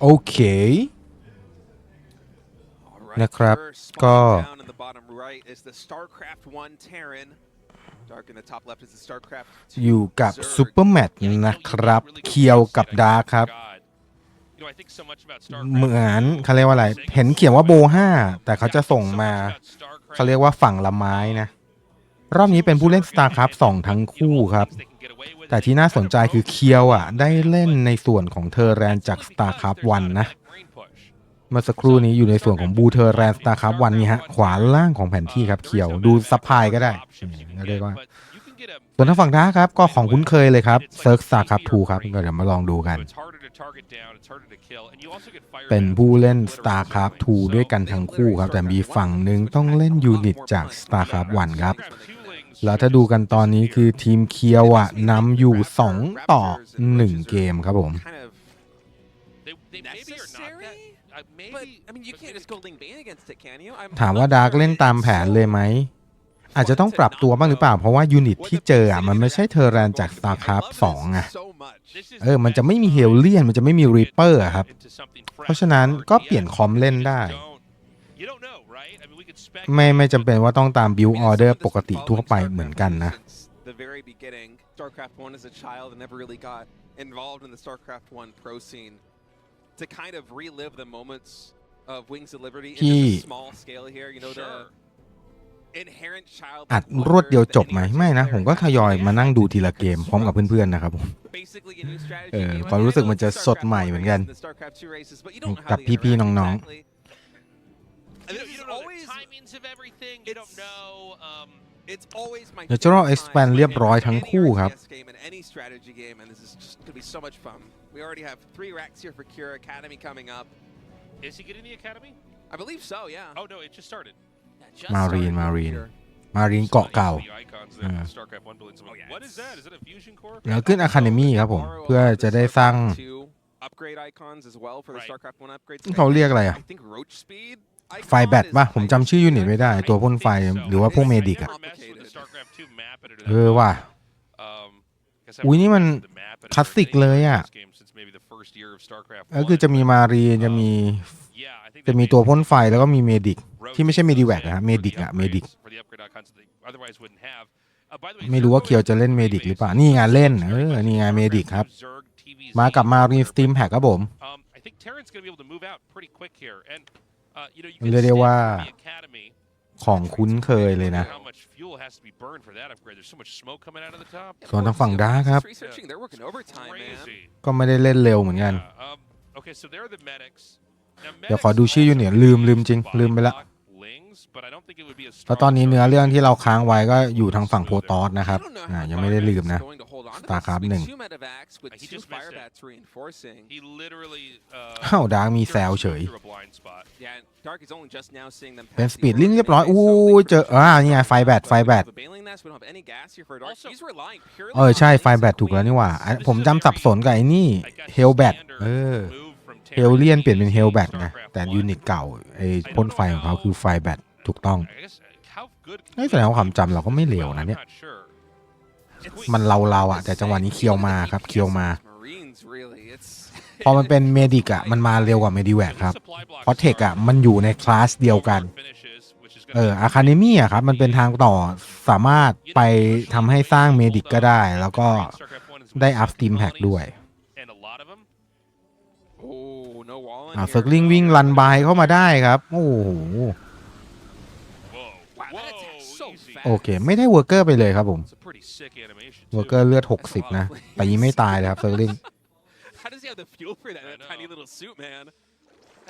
โอเค นะครับ ก็ อยู่กับซูเปอร์แมทนะครับ เคียวกับดาร์ครับ เหมือนเขาเรียกว่าอะไร เห็นเขียนว่าโบห้าแต่เขาจะส่งมา เขาเรียกว่าฝั่งละไม้นะ รอบนี้เป็นผู้เล่น StarCraft 2 ทั้งคู่ครับ แต่ที่น่าสนใจคือเคียวอะ ได้เล่นในส่วนของเทอร์แรนจาก StarCraft 1 นะ เมื่อสักครู่นี้อยู่ในส่วนของบูเทอร์แรน StarCraft 1 นี่ฮะ ขวาล่างของแผนที่ครับเคียวดูซับพลายก็ได้อืมก็เรียกว่า ส่วนทางฝั่งด้าครับ ก็ของคุ้นเคยเลยครับเซิร์ฟ StarCraft 2ครับก็เดี๋ยวมาลองดูกัน เป็นผู้เล่น StarCraft 2 ด้วยกันทั้งคู่ครับ แต่มีฝั่งหนึ่งต้องเล่นยูนิตจาก StarCraft 1 ครับ แล้วถ้าดูกันตอนนี้คือทีมเคียวอะนำอยู่ 2 ต่อ 1 เกมครับผม ถามว่าดาร์กเล่นตามแผนเลยไหม อาจจะต้องปรับตัวบ้างหรือเปล่า เพราะว่ายูนิตที่เจออะ มันไม่ใช่เทอร์แรนจาก StarCraft 2อะ เออ มันจะไม่มีเฮลเลียน มันจะไม่มีรีเปอร์ครับ เพราะฉะนั้นก็เปลี่ยนคอมเล่นได้ ไม่ไม่จำเป็นว่าต้องตามบิวออเดอร์ปกติทั่วไปเหมือนกันนะ The very beginning, StarCraft 1 as a child and never really got involved in the StarCraft 1 pro scene. To kind of relive the moments of Wings of Liberty in ที่ just a small scale here, you know, the inherent child อัดรวดเดียวจบไหมไม่นะ ผมก็ทยอยมานั่งดูทีละเกมพร้อมกับเพื่อนๆนะครับผม basically a new strategy เออ game. ความรู้สึกมันจะสดใหม่เหมือนกัน The StarCraft 2 races, but you don't know how กับ the พี่ๆ interact น้องๆ exactly. You This don't, you is don't know always- the timings of everything. You don't It's- know. Um, It's always my Natural favorite Expand time เรียบร้อย in ทั้ง any คู่ครับ RTS game and any strategy game, and this is just going to be so much fun. We already have three racks here for Cure Academy coming up. is he getting the academy? I believe so, yeah. Oh no, it just started. Yeah, just Marine, started for Marine. Cure. มารีนเกาะเก่า The icons there Yeah. for StarCraft 1 buildings. I'm like, Oh, yeah, what is it's- that? Is that a fusion core? แล้วขึ้นอะคาเดมี่ครับผม Tomorrow, เพื่อ uh, จะ the ได้สร้าง StarCraft 2 upgrade icons as well for the Right. StarCraft 1 upgrades. เขาเรียกอะไรอะ I think Roach Speed ไฟแบตป่ะ ผมจำชื่อยูนิตไม่ได้ ตัวพ่นไฟหรือว่าพวกเมดิกอะเออว่ะอุ้ยนี่มันคลาสสิกเลยอะก็คือจะมีมารีจะมีจะมีตัวพ่นไฟแล้วก็มีเมดิกที่ไม่ใช่เมดิแวกนะะเมดิกอะเมดิกไม่รู้ว่าเคียวจะเล่นเมดิกหรือเปล่า นี่ไงเล่น เออ นี่ไงเมดิกครับ มากับมารีสตีมแพคครับผม Um, I think Terran's going to be able to move out pretty quick here, and uh, you know you เรียก can ได้ stand ว่า from the academy. ของคุ้นเคยเลยนะ How much fuel has to be burned for that upgrade? There's so much smoke coming out of the top. ส่วนทางฝั่งด้าครับ Researching, they're working overtime, man. Crazy. ก็ไม่ได้เล่นเร็วเหมือนกัน Yeah, um, okay, so they're the medics. Now, เดี๋ยวขอ medics ดูชื่อยูนิต also ลืมลืม use จริง ลืมไปละ แล้วตอนนี้ strong เนื้อ as เรื่องที่เราค้างไว้ก็อยู่ทางฝั่งโพ Smooth ตอสนะครับ I don't know อ่า how ยังไม่ได้ลืมนะ Firebat's going to hold on to this. StarCraft With หนึ่ง two medevacs with He two just missed it. Firebats reinforcing. He literally. Uh, อ้าวดาร์กมีแซวเฉย through a blind spot. Yeah, and Dark is only just now seeing them เป็น pass ส the ปีดลิง Aurora เรียบร้อย anyway, อู้ so they เจอ could อ่า just นี่ไง go ไฟแบต but ไฟแบต with the Baneling Nest, we don't have any gas here for Dark. Also- He's relying purely เออ on ใช่ Wings ไฟแบต of ถูกแล้ว Queen. นี่หว่าอัน This ผม is a จำสับ very, สนกับไอ้นี่ I guess, เฮลแบต standard เออ move from เฮลเลียนเปลี่ยนเป็น TVZ เฮลแบต to ไง StarCraft แต่ 1. ยูนิตเก่าไอ้พ่นไฟของเขาคือไฟแบตถูกต้อง I guess, uh, how good can เฮ้ย he แสดงว่าความ be? จำเราก็ไม่เลวนะเนี่ย I'm not sure. มันเราเราๆอะแต่จังหวะนี้เคียวมาครับ เคียวมา Marines, really. It's พอมันเป็นเมดิกอะมันมาเร็วกว่าเมดิแวกครับเพราะเทคอะมันอยู่ในคลาสเดียวกัน เอออะคาเดมี่อะครับ มันเป็นทางต่อสามารถไปทำให้สร้างเมดิกก็ได้ แล้วก็ได้อัพสตรีมแพ็กด้วย อ่าเฟิร์กลิงวิ่งลันบายเข้ามาได้ครับ โอ้โหโอเค ไม่ได้เวอร์เกอร์ไปเลยครับผมเวอร์เกอร์เลือด 60 นะตีไม่ตายเลยครับเฟิร์กลิง How does he have the fuel for that, that tiny little suit, man?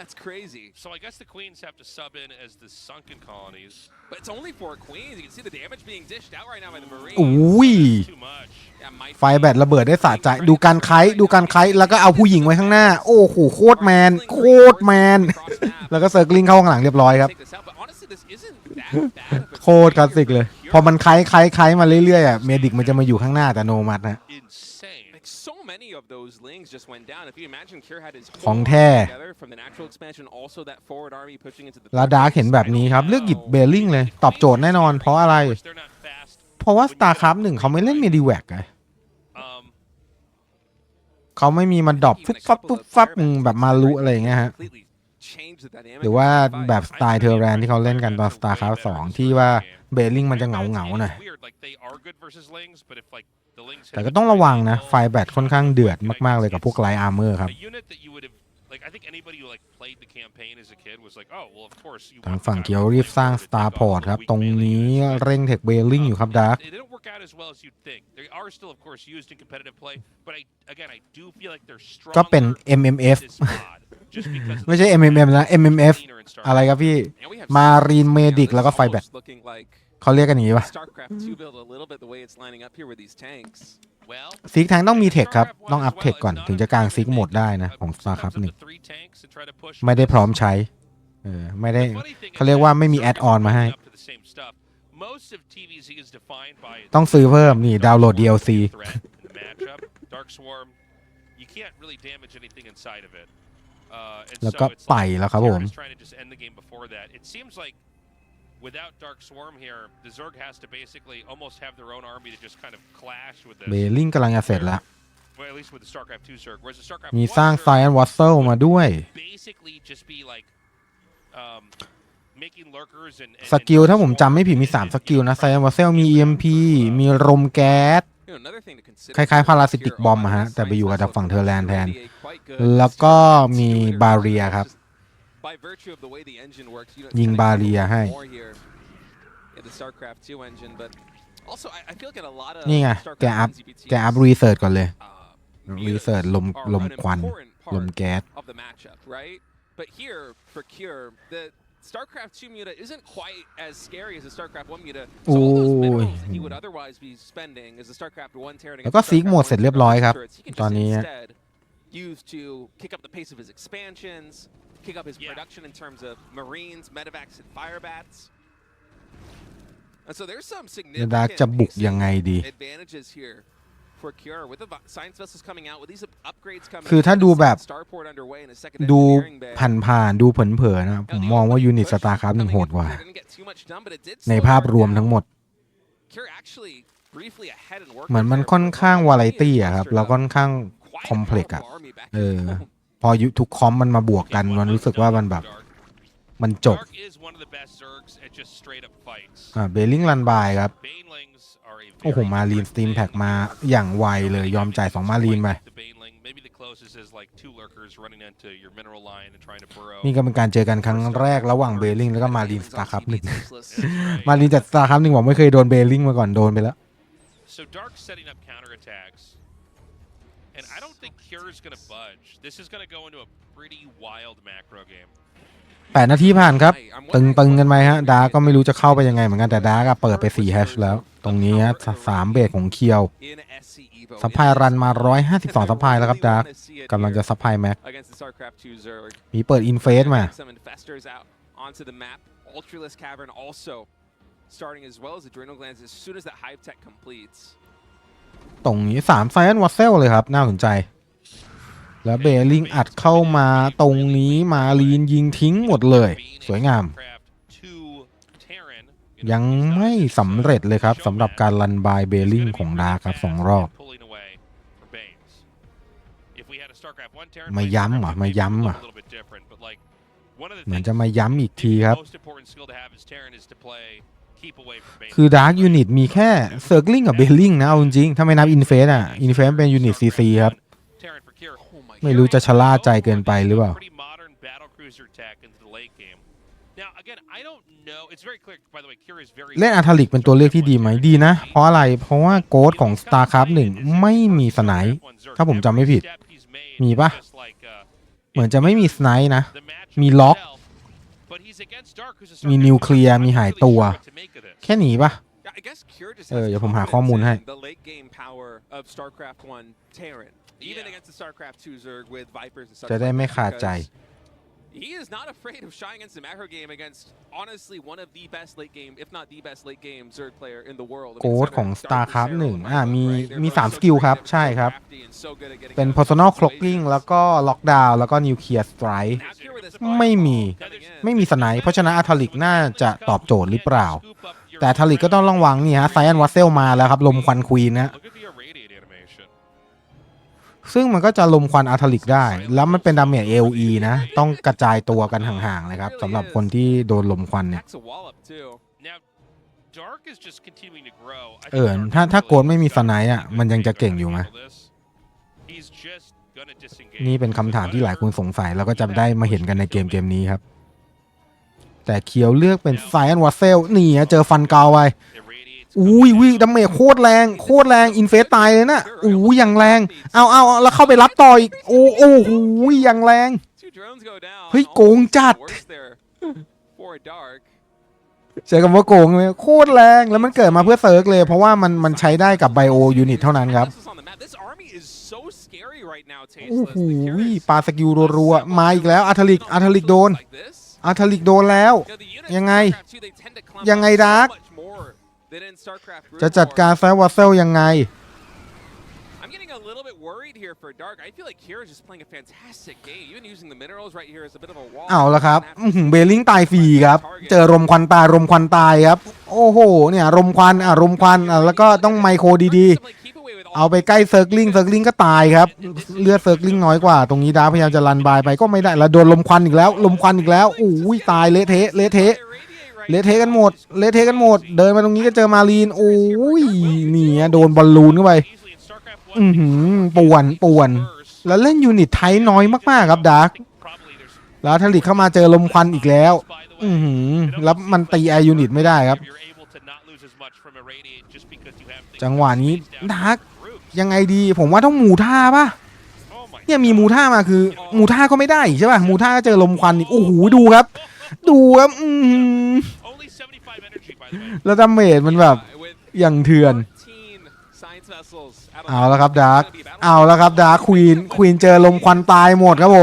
That's crazy. So I guess the queens have to sub in as the sunken colonies. But it's only four queens. You can see the damage being dished out right now by the Marines. อุ้ย Too much. Yeah, might ไฟแบตระเบิดได้สะใจ ดูการไคล้ดูการไคล้แล้วก็เอาผู้หญิงไว้ข้างหน้า โอ้โหโคตรแมน โคตรแมน แล้วก็เซิร์กลิงเข้าข้างหลังเรียบร้อยครับ Take this out, but honestly, this isn't that bad of a โคตรคลาสสิกเลย พอมันไคล้ไคล้ไคล้มาเรื่อยๆอะ เมดิกมันจะมาอยู่ข้างหน้าแต่โนมัดนะ Insane. Like so many of those lings just went down. If you imagine Cure had his ของ whole แท้ army together from the natural expansion, also that forward army pushing into the แล้วดาร์กเห็นแบบนี้ครับ เลือกหยิบเบลลิงเลย ตอบโจทย์แน่นอน เพราะอะไร Of course, they're not fast. เพราะว่า StarCraft หนึ่งเขาไม่เล่นเมดิแวกไง Um, เขาไม่มีมาดรอปฟุบฟับฟุบฟับอืมแบบมาลุอะไรอย่างเงี้ยฮะหรือว่าแบบสไตล์เทอร์แรนที่เขาเล่นกันตอน StarCraft 2 ที่ว่าเบลลิงมันจะเหงาเหงาๆหน่อย แต่ก็ต้องระวังนะ ไฟแบตค่อนข้างเดือดมาก ๆ เลยกับพวกไลท์อาร์เมอร์ครับ ทางฝั่งเกียวรีบสร้าง Starport ครับ ตรงนี้เร่งเทคเบลลิงอยู่ครับดาร์ก They didn't work out as well as you'd think. They are still, of course, used in competitive play, but I, again, I do feel like they're stronger ก็เป็น MMF this pod, just because of ไม่ใช่ the MMM นะ MMF cleaner in Star อะไรครับพี่ Marine Marine Medic แล้วก็ Firebat เขาเรียกกันอย่างนี้ปะ StarCraft 2 build a little bit the way it's lining up here with these tanks. Well, ซิกแทงต้องมีเทคครับ StarCraft ต้องอัพ1 as เทค well ก่อน is ถึง not จะกลาง a ซิก tank. หมดได้นะ Uh, ของ comes StarCraft up 1 to three tanks and try to push ไม่ได้พร้อมใช้เออไม่ได้เขาเรียกว่าไม่มีแอดออนมาให้ Most of TVZ is defined by ต้องซื้อเพิ่มนี่ดาวน์โหลด DLC threat in the matchup. Dark Swarm, you can't really damage anything inside of it. Uh, and แล้ว so ก็ it's ไป like แล้วครับผม Kieran is trying to just end the game before that. It seems like without Dark Swarm here, the Zerg has to basically almost have their own army to just kind of clash with เบ this. ลลิงกำลังจะเสร็จแล้ว Well, at least with the StarCraft 2 Zerg. Whereas the StarCraft มี1สร้าง Zerg ไซแอนวัตเซลมาด้วย basically just be like um, making lurkers and, and สกิล ถ้าผมจำไม่ผิดมี 3 สกิลนะไซแอนวัตเซลมี EMP มีลมแก๊ส You know, another thing to consider คล้ายๆ here parasitic on bomb the อะฮะแต่ไปอยู่กับทางฝั่ง science Thailand vessels, แทน already a quite good แล้วก็มี speed บาเรียครับ ยิง kinda บาเรียให้ more here in the StarCraft 2 engine, but also I, I feel like in a lot of นี่ไง StarCraft แกอัพ1 ZPTs, แกอัพรีเสิร์ชก่อนเลย uh, รี mutas เสิร์ชลม are ลม an ควัน important part ลมแก๊ส of the matchup, right? But here for Cure, the StarCraft 2 muta isn't quite as scary as the StarCraft 1 muta. So all those Ooh. minerals that he would otherwise be spending as the StarCraft 1 Terran แล้วก็ against ซีก StarCraft โหมด1เสร็จเรียบร้อยครับ turrets, he can ตอน just นี้ instead use to kick up the pace of his expansions, kick up his Yeah. production in terms of Marines, Medivacs, and Firebats. And so there's some เดดาร์กจะ significant บุกยังไงดี advantages here for Cure with the vi- science vessels coming out with these up- upgrades coming คือ in, ถ้า with ดู the แบบ starport underway and a second ดู engineering bay. ผ่านๆดูเผินๆนะ Now, ผม the มองว่า opening ยูนิต push สตาร์ครับหนึ่ง coming โห in ดกว่า Cure didn't get too much done, but it did ใน slow ภาพ Dark รวม down. ทั้งหมด Cure actually briefly ahead in work เหมือนมัน there, ค่อน but ข้าง Dark วาไร really ตี้อะครับ clustered แล้ว up ค่อนข้าง quite a คอมเพล็กอะ powerful army back เออ home. พอยุทุกคอมมันมาบวกกันมันรู้สึกว่ามันแบบ มันจบ Dark is one of the best Zergs at just straight up fights. อ่าเบลลิงรันบายครับ Banelings are a โอ้โห very มารีนสตรีมแพ็กมาอย่างไวเลยยอมจ่าย2มารีนไป The Baneling, maybe the closest is like two lurkers running into your mineral line and trying to burrow. นี่ก็เป็นการเจอกันครั้งแรกระหว่างเบลลิงแล้วก็มารีนสตาร์ครับหนึ่ง Useless. มารีนจากสตาร์ครับหนึ่งบอกไม่เคยโดนเบลลิงมาก่อนโดนไปแล้ว So Dark's setting up counterattacks. And I don't think Cure's going to budge. This is going to go into a pretty wild macro game. แปดนาทีผ่านครับ ตึงตึงๆกันไหมฮะ ดาร์กก็ไม่รู้จะเข้าไปยังไงเหมือนกันแต่ดาร์กอะเปิดไป4แฮชแล้ว ตรงนี้ฮะสามเบรกของเคียว In SC Evo. ซัพพลายรันมา 152ซัพพลายแล้วครับดาร์กกำลังจะซัพพลายแม็ก against the StarCraft 2 Zerg. มีเปิดอินเฟสมา Some infestors out onto the map. Ultralisk Cavern also starting as well as Adrenal Glands as soon as that Hive Tech completes. ตรงนี้3ไซแอนวัตเซลเลยครับ น่าสนใจ แล้วเบลลิงอัดเข้ามาตรงนี้มาลีนยิงทิ้งหมดเลย สวยงาม ยังไม่สำเร็จเลยครับสำหรับการรันบายเบลลิงของดาร์กครับสองรอบ มาย้ำเหรอมาย้ำเหรอเหมือนจะมาย้ำอีกทีครับ คือดาร์กยูนิตมีแค่เซอร์ l ลิงกับเบลลิงนะเอาจริงๆถ้าไม่นับอินเฟสอะอินเฟสเป็นยูนิตซีซีครับ Oh my ไม่รู้จะชะล่าใจเกินไปหรือเปล่า Pretty modern battlecruiser tech into the late game. Now again, I don't know. It's very clear, by the way. Cure is very. เล่นอาร์ทลิกเป็นตัวเลือกที่ดีไหมดีนะ เพราะอะไรเพราะว่าโกดของ StarCraft 1ไม่มีสไนป์ถ้าผมจำไม่ผิด มีปะเหมือนจะไม่มีสไนป์นะ มีล็อก มีนิวเคลียร์มีหายตัว แค่หนีปะ Yeah, I guess Cure just เออ has เดี๋ยวผมหา confidence ข้อมูลให้ in the late game power of StarCraft 1 Terran. Even Yeah. against the StarCraft 2 Zerg with Vipers and such จะได้ like ไม่ that, ขาดใจ because He is not afraid of shying against the macro game against honestly one of the best late game, if not the best late game Zerg player in the world. I mean, โค้ด Senator ของ Dark StarCraft Lucero หนึ่ง and อ่า Michael มี Gray, they're มี both สาม so สกิล creative, ครับ so ใช่ครับ crafty, and so good at getting เป็น out of personal situations. cloaking แล้วก็ล็อกดาวน์แล้วก็นิวเคลียร์สไตร์ Now Cure with this ไม่มี coming in. ไม่มีสไนป์เพราะฉะนั้นอาร์ทลิกน่าจะตอบโจทย์หรือเปล่า แต่อาร์ทลิกก็ต้องระวังนี่ฮะไซแอนวัตเซลมาแล้วครับ ลมควันควีนนะ ซึ่งมันก็จะลมควันอาร์ทลิกได้ แล้วมันเป็นดาเมจ AOE นะ ต้องกระจายตัวกันห่างๆเลยครับสำหรับคนที่โดนลมควันเนี่ย Packs a wall up too. Now, Dark is just continuing to grow. I think เออ Dark ถ้า is ถ้า really โกดไม่มีสไนด์อะ มันยังจะเก่งอยู่ไหม He's just gonna disengage. นี่เป็นคำถามที่หลายคนสงสัย แล้วก็จะได้มาเห็นกันในเกมเกมนี้ครับ แต่เคียวเลือกเป็นไซแอนวอเซลนี่ฮะเจอฟันเกาไป Irradiates อุ้ยวิดาเมจโคตรแรงโคตรแรงอินเฟสตายเลยนะอู้ยอย่างแรงเอาเอาเอาแล้วเข้าไปรับต่ออีกโอ้โอ้โหอย่างแรง Two drones go down. เฮ้ยโกงจัด Worse there for Dark. ใช้คำว่าโกงเลยโคตรแรงแล้วมันเกิดมาเพื่อเซิร์กเลย เพราะว่ามันมันใช้ได้กับไบโอยูนิตเท่านั้นครับ This is on the map. This army is so scary right now, โอ้โห Tasteless. The Curious ปาสกิลรัวๆมาอีกแล้วอาร์ทลิกอาร์ทลิกโดน like this. อาร์ทลิกโดนแล้ว You know, the units ยังไง in StarCraft 2, they tend to clump ยังไง up so ดาร์ก จะ Brood จัด War. การไซวอเซลยังไง I'm getting a little bit worried here for Dark. I feel like Kira's just playing a fantastic game. Even using the minerals right here as a bit of a wall. เอาละครับ Doesn't อื้อ have หือ to เบลลิงตายฟรีครับ เจอรมควันตายรมควันตายครับ โอ้โห เนี่ยรมควันอะรมควันอะแล้วก็ต้องไมโครดีๆ Simply keep away with all เอาไปใกล้เซิร์กลิงเซิร์กลิงก็ตายครับ เลือดเซิร์กลิงน้อยกว่า ตรงนี้ดาพยายามจะรันบายไปก็ไม่ได้แล้วโดนลมควันอีกแล้ว ลมควันอีกแล้ว อู้ยตายเละเทะเละเทะ เละเทะกันหมดเละเทะกันหมด เดินมาตรงนี้ก็เจอมารีนโอ้ยนี่ไงโดนบอลลูนเข้าไปอือหือป่วนป่วน แล้วเล่นยูนิตไทยน้อยมากๆครับดาร์กแล้วทลิกเข้ามาเจอลมควันอีกแล้ว อือหือแล้วมันตีไอยูนิตไม่ได้ครับ จังหวะนี้ดาร์กยังไงดี ผมว่าต้องหมูท่าป่ะเนี่ยมีมูท่ามาคือมูท่าก็ไม่ได้ใช่ป่ะมูท่าก็เจอลมควันอีกโอ้โหดูครับ ดูครับอื แล้วดาเมจมันแบบ Yeah, with อย่างเถื่อน14 science vessels out on เอา the แล้วครับ map. ดาร์ก It's gonna be battle เอาแล้วครับดาร์กควีนควีนเจอลมควันตายหมดครับผ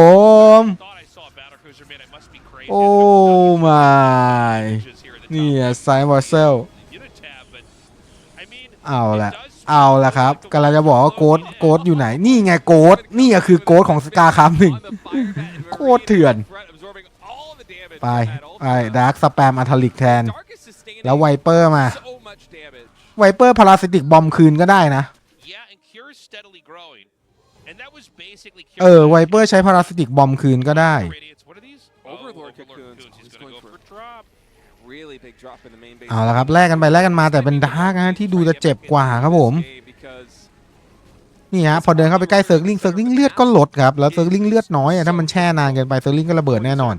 ม Thought I saw a battle cruiser man. I must be crazy. โอ้ my นี่ไซวอร์เซล Unit tab, but I mean, เอาละ it does เอาละครับกำลังจะบอกว่าโกดโกดอยู่ไหน นี่ไงโกดนี่ก็คือโกดของสกาคัมหนึ่ง on the fire bat and โคตรเถื่อน threat absorbing all of the damage ไป from that ไป ultimate. ดาร์กสแปมอัลทลิกแทน Dark is sustaining แล้วไวเปอร์มา so much damage. ไวเปอร์พาราซิติกบอมคืนก็ได้นะ Yeah, and Cure is steadily growing. And that was basically เออ ไวเปอร์ใช้พาราซิติกบอมคืนก็ได้ Radiates. What are these? Overlord Oh, cocoons. He's He's gonna going go for- for drop. Really big drop in the main base. เอาละครับแลกกันไปแลกกันมาแต่เป็นดาร์กนะที่ดูจะเจ็บกว่าครับผม Because นี่ฮะพอเดินเข้าไปใกล้เซิร์กลิงเซิร์กลิงเลือดก็ลดครับ แล้วเซิร์กลิงเลือดน้อยอะถ้ามันแช่นานเกินไปเซิร์กลิงก็ระเบิดแน่นอน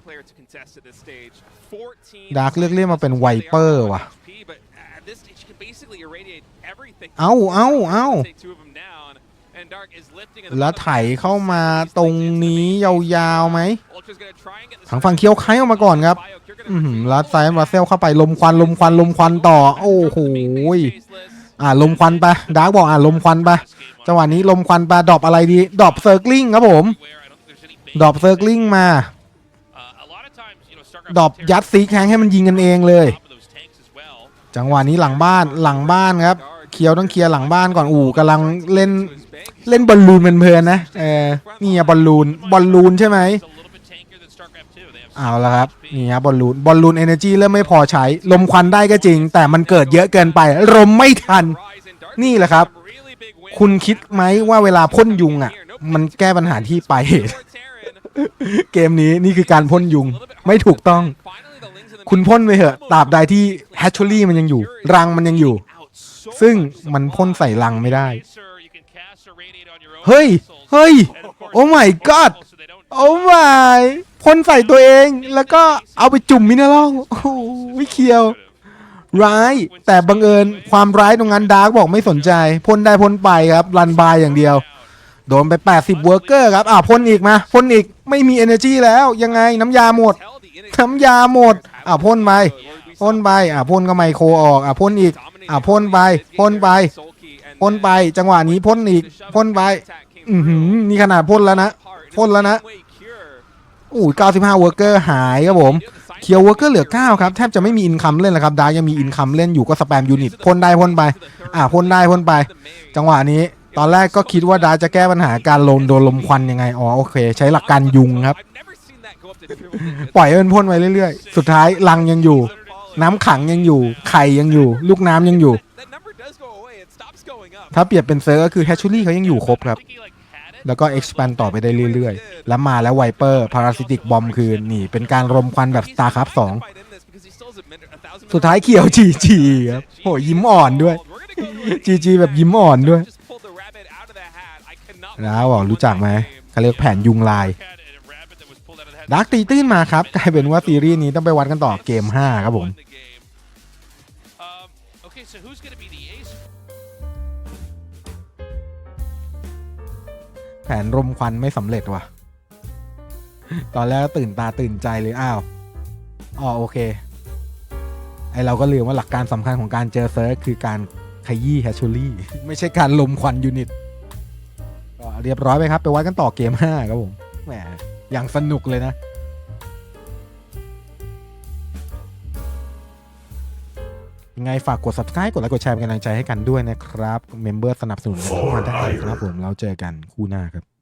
ดาร์กเลือกเล่นมาเป็นไวเปอร์ว่ะ HP, but at this stage, you can basically irradiate everything. เอ้าเอ้าเอ้า Take two of them down, and Dark is lifting in the แล้ว bottom ไถเข้ามาตรงนี้ยาวๆไหม Ultra's gonna try and get the ทางฝั่งเคียวไคออกมาก่อนครับ Bio, you're gonna อือหือ retrieve ลัด all ไซน์ of มา that. เซลเข้าไปลมควันลมควันลมควันต่อ โอ้โหอ่าลมควันไปดาร์กบอกอ่าลมควันไปจังหวะนี้ลมควันไปดรอปอะไรดีดรอปเซิร์กลิงครับผมดรอปเซิร์กลิงมา ดรอปยัดซีแข้งให้มันยิงกันเองเลย จังหวะนี้หลังบ้านหลังบ้านครับเคียวต้องเคลียร์หลังบ้านก่อนอู่กำลังเล่น To his bank. เล่นบอลลูนเพลินๆนะเออนี่อะบอลลูนบอลลูนใช่ไหมเอาละครับนี่ฮะบอลลูนบอลลูนเอเนจีเริ่มไม่พอใช้ ลมควันได้ก็จริง แต่มันเกิดเยอะเกินไปลมไม่ทัน Rise and Dark นี่แหละครับ some really big wins คุณคิดไหมว่าเวลาพ่นยุงอะ มันแก้ปัญหาที่ปลายเหตุ for Terran. เกมนี้นี่คือการพ่นยุงไม่ถูกต้อง คุณพ่นไปเถอะตราบใดที่แฮชชอรี่มันยังอยู่ รังมันยังอยู่ ซึ่งมันพ่นใส่รังไม่ได้ เฮ้ย เฮ้ย โอ้ my god god โอ้ my พ่นใส่ตัวเอง แล้วก็เอาไปจุ่มมินเนอรัลโอ้โหเคียว ร้าย แต่บังเอิญความร้ายตรงนั้นดาร์กบอกไม่สนใจพ่นได้พ่นไปครับรันบายอย่างเดียว โดนไป 80 เวอร์เกอร์ครับอ่าพ่นอีกมาพ่นอีกไม่มี energy แล้วยังไงน้ำยาหมด น้ำยาหมดอ่าพ่นไปพ่นไปอ่าพ่นก็ไมโครออกอ่าพ่นอีกอ่าพ่นไปพ่นไปพ่นไปจังหวะนี้พ่นอีกพ่นไปอือหือนี่ขนาดพ่นแล้วนะพ่นแล้วนะอู้95 เวอร์เกอร์หายครับผมเคียวเวอร์เกอร์เหลือ 9 ครับ แทบจะไม่มีอินคัมเล่นแล้วครับดายังมีอินคัมเล่นอยู่ก็สแปมยูนิตพ่นได้พ่นไป อ่าพ่นได้พ่นไป จังหวะนี้ ตอนแรกก็คิดว่าดาร์กจะแก้ปัญหาการลมโดนลมควันยังไง อ๋อโอเค ใช้หลักการยุงครับ I've never seen that go up to triple digits. ปล่อยให้มันพ่นไปเรื่อยๆ สุดท้ายรังยังอยู่ น้ำขังยังอยู่ ไข่ยังอยู่ ลูกน้ำยังอยู่ That number does go away. It stops going up. ถ้าเปรียบเป็นเซิร์ฟก็คือแฮชชูรี่เขายังอยู่ครบครับ I think he, like, had it, แล้วก็ expand ต่อไปได้เรื่อยๆ แล้วมาแล้วไวเปอร์พาราซิติกบอมคือนี่ เป็นการรมควันแบบ StarCraft 2สุดท้ายเขียว GG ครับโหยิ้มอ่อนด้วย GG แบบยิ้มอ่อนด้วย แล้วบอกรู้จักไหมเขาเรียกแผนยุงลายดาร์กตีตื้นมาครับ กลายเป็นว่าซีรีส์นี้ต้องไปวัดกันต่อเกม 5 ครับผมแผนรมควันไม่สำเร็จว่ะ ตอนแรกตื่นตาตื่นใจเลยอ้าวอ๋อโอเค ไอเราก็ลืมว่าหลักการสำคัญของการเจอเซิร์ชคือการขยี้แฮชชูรี่ ไม่ใช่การลมควันยูนิต เรียบร้อยไปครับ ไปวัดกันต่อเกม 5 ครับผม แหม อย่างสนุกเลยนะ ยังไงฝากกด subscribe กดไลค์ กดแชร์เป็นกำลังใจให้กันด้วยนะครับ เมมเบอร์สนับสนุนกันเข้ามาได้ครับผม เราเจอกันคู่หน้าครับ